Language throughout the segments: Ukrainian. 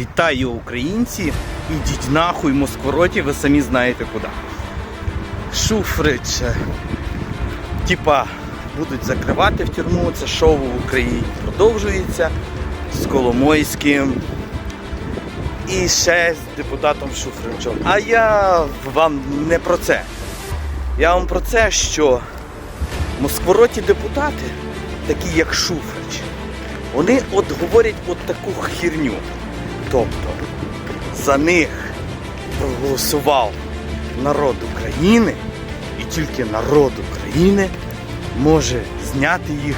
Вітаю українці! Ідіть нахуй москвороті, ви самі знаєте куди. Шуфрич. е, Типа будуть закривати в тюрму. Це шоу в Україні продовжується з Коломойським і ще з депутатом Шуфричем. А я вам не про це. Я вам про це, що москвороті депутати, такі як Шуфрич, вони от говорять от таку херню. Тобто за них проголосував народ України, і тільки народ України може зняти їх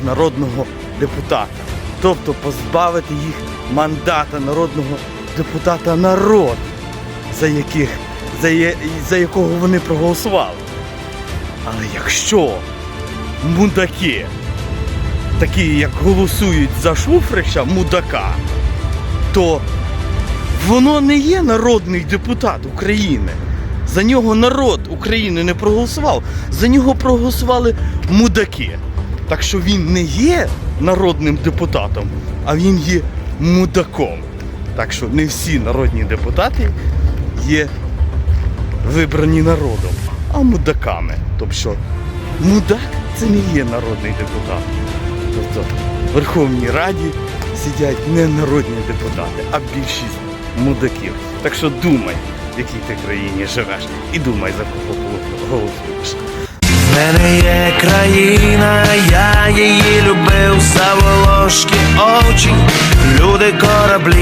з народного депутата. Тобто позбавити їх мандата народного депутата народ, за, яких, за, за якого вони проголосували. Але якщо мудаки, такі як голосують за Шуфрича, мудака, то воно не є народний депутат України. За нього народ України не проголосував, за нього проголосували мудаки. Так що він не є народним депутатом, а він є мудаком. Так що не всі народні депутати є вибрані народом, а мудаками. Тобто мудак це не є народний депутат. Тобто Верховній Раді сидять не народні депутати, а більшість мудаків. Так що думай, в якій ти країні живеш, і думай, за кого голосуєш. В мене є країна, я її любив, Саволошки очі, люди кораблі.